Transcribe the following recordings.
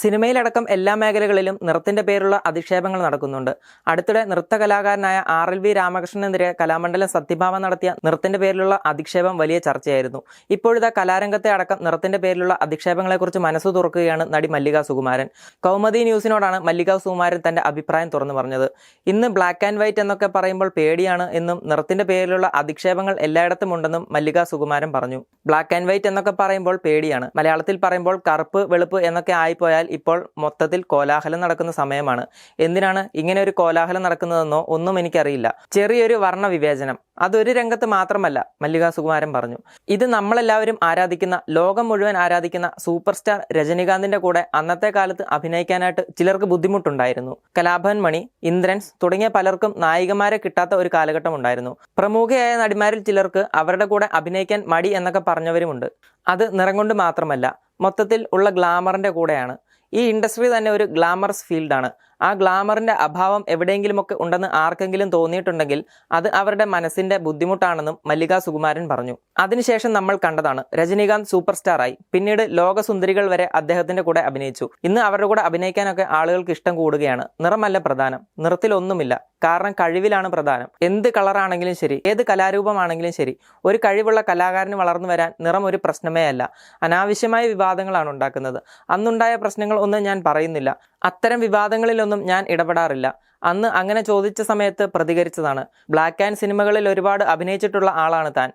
സിനിമയിലടക്കം എല്ലാ മേഖലകളിലും നൃത്തത്തിന്റെ പേരുള്ള അധിക്ഷേപങ്ങൾ നടക്കുന്നുണ്ട്. അടുത്തിടെ നൃത്ത കലാകാരനായ ആർ എൽ വി രാമകൃഷ്ണനെതിരെ കലാമണ്ഡലം സത്യഭാമ നടത്തിയ നൃത്തത്തിന്റെ പേരിലുള്ള അധിക്ഷേപം വലിയ ചർച്ചയായിരുന്നു. ഇപ്പോഴത്തെ കലാരംഗത്തെ അടക്കം നൃത്തത്തിന്റെ പേരിലുള്ള അധിക്ഷേപങ്ങളെക്കുറിച്ച് മനസ്സ് തുറക്കുകയാണ് നടി മല്ലിക സുകുമാരൻ. കൗമുദി ന്യൂസിനോടാണ് മല്ലിക സുകുമാരൻ തന്റെ അഭിപ്രായം തുറന്നു പറഞ്ഞത്. ഇന്ന് ബ്ലാക്ക് ആൻഡ് വൈറ്റ് എന്നൊക്കെ പറയുമ്പോൾ പേടിയാണ് എന്നും നൃത്തത്തിന്റെ പേരിലുള്ള അധിക്ഷേപങ്ങൾ എല്ലായിടത്തും ഉണ്ടെന്നും മല്ലിക സുകുമാരൻ പറഞ്ഞു. ബ്ലാക്ക് ആൻഡ് വൈറ്റ് എന്നൊക്കെ പറയുമ്പോൾ പേടിയാണ്. മലയാളത്തിൽ പറയുമ്പോൾ കറുപ്പ് വെളുപ്പ് എന്നൊക്കെ ആയിപ്പോയാൽ ഇപ്പോൾ മൊത്തത്തിൽ കോലാഹലം നടക്കുന്ന സമയമാണ്. എന്തിനാണ് ഇങ്ങനെ ഒരു കോലാഹലം നടക്കുന്നതെന്നോ ഒന്നും എനിക്കറിയില്ല. ചെറിയൊരു വർണ വിവേചനം അതൊരു രംഗത്ത് മാത്രമല്ല മല്ലിക സുകുമാരൻ പറഞ്ഞു. ഇത് നമ്മളെല്ലാവരും ആരാധിക്കുന്ന ലോകം മുഴുവൻ ആരാധിക്കുന്ന സൂപ്പർ സ്റ്റാർ രജനീകാന്തിന്റെ കൂടെ അന്നത്തെ കാലത്ത് അഭിനയിക്കാനായിട്ട് ചിലർക്ക് ബുദ്ധിമുട്ടുണ്ടായിരുന്നു. കലാഭവൻ മണി ഇന്ദ്രൻസ് തുടങ്ങിയ പലർക്കും നായികമാരെ കിട്ടാത്ത ഒരു കാലഘട്ടം ഉണ്ടായിരുന്നു. പ്രമുഖയായ നടിമാരിൽ ചിലർക്ക് അവരുടെ കൂടെ അഭിനയിക്കാൻ മടി എന്നൊക്കെ പറഞ്ഞവരുമുണ്ട്. അത് നിറം കൊണ്ട് മാത്രമല്ല മൊത്തത്തിൽ ഉള്ള ഗ്ലാമറിന്റെ കൂടെയാണ്. ഈ ഇൻഡസ്ട്രി തന്നെ ഒരു ഗ്ലാമറസ് ഫീൽഡാണ് ആ ഗ്ലാമറിന്റെ അഭാവം എവിടെയെങ്കിലുമൊക്കെ ഉണ്ടെന്ന് ആർക്കെങ്കിലും തോന്നിയിട്ടുണ്ടെങ്കിൽ അത് അവരുടെ മനസ്സിന്റെ ബുദ്ധിമുട്ടാണെന്നും മല്ലിക സുകുമാരൻ പറഞ്ഞു. അതിനുശേഷം നമ്മൾ കണ്ടതാണ് രജനീകാന്ത് സൂപ്പർ സ്റ്റാറായി പിന്നീട് ലോകസുന്ദരികൾ വരെ അദ്ദേഹത്തിന്റെ കൂടെ അഭിനയിച്ചു. ഇന്ന് അവരുടെ കൂടെ അഭിനയിക്കാനൊക്കെ ആളുകൾക്ക് ഇഷ്ടം കൂടുകയാണ്. നിറമല്ല പ്രധാനം. നിറത്തിലൊന്നുമില്ല. കാരണം കഴിവിലാണ് പ്രധാനം. എന്ത് കളറാണെങ്കിലും ശരി ഏത് കലാരൂപമാണെങ്കിലും ശരി ഒരു കഴിവുള്ള കലാകാരന് വളർന്നു വരാൻ നിറം ഒരു പ്രശ്നമേ അല്ല. അനാവശ്യമായ വിവാദങ്ങളാണ് ഉണ്ടാക്കുന്നത്. അന്നുണ്ടായ പ്രശ്നങ്ങൾ ഒന്നും ഞാൻ പറയുന്നില്ല. അത്തരം വിവാദങ്ങളിലൊന്നും ഞാൻ ഇടപെടാറില്ല. അന്ന് അങ്ങനെ ചോദിച്ച സമയത്ത് പ്രതികരിച്ചതാണ്. ബ്ലാക്ക് ആൻഡ് സിനിമകളിൽ ഒരുപാട് അഭിനയിച്ചിട്ടുള്ള ആളാണ് താൻ.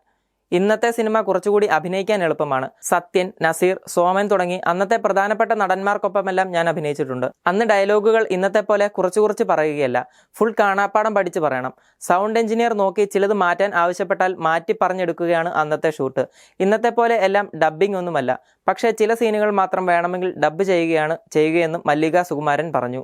ഇന്നത്തെ സിനിമ കുറച്ചുകൂടി അഭിനയിക്കാൻ എളുപ്പമാണ്. സത്യൻ നസീർ സോമൻ തുടങ്ങി അന്നത്തെ പ്രധാനപ്പെട്ട നടന്മാർക്കൊപ്പമെല്ലാം ഞാൻ അഭിനയിച്ചിട്ടുണ്ട്. അന്ന് ഡയലോഗുകൾ ഇന്നത്തെ പോലെ കുറച്ചു കുറച്ച് പറയുകയല്ല. ഫുൾ കാണാപ്പാടം പഠിച്ച് പറയണം. സൗണ്ട് എഞ്ചിനീയർ നോക്കി ചിലത് മാറ്റാൻ ആവശ്യപ്പെട്ടാൽ മാറ്റി പറഞ്ഞെടുക്കുകയാണ് അന്നത്തെ ഷൂട്ട്. ഇന്നത്തെ പോലെ എല്ലാം ഡബ്ബിംഗ് ഒന്നുമല്ല. പക്ഷേ ചില സീനുകൾ മാത്രം വേണമെങ്കിൽ ഡബ്ബ് ചെയ്യുകയാണ് ചെയ്യുകയെന്നും മല്ലിക സുകുമാരൻ പറഞ്ഞു.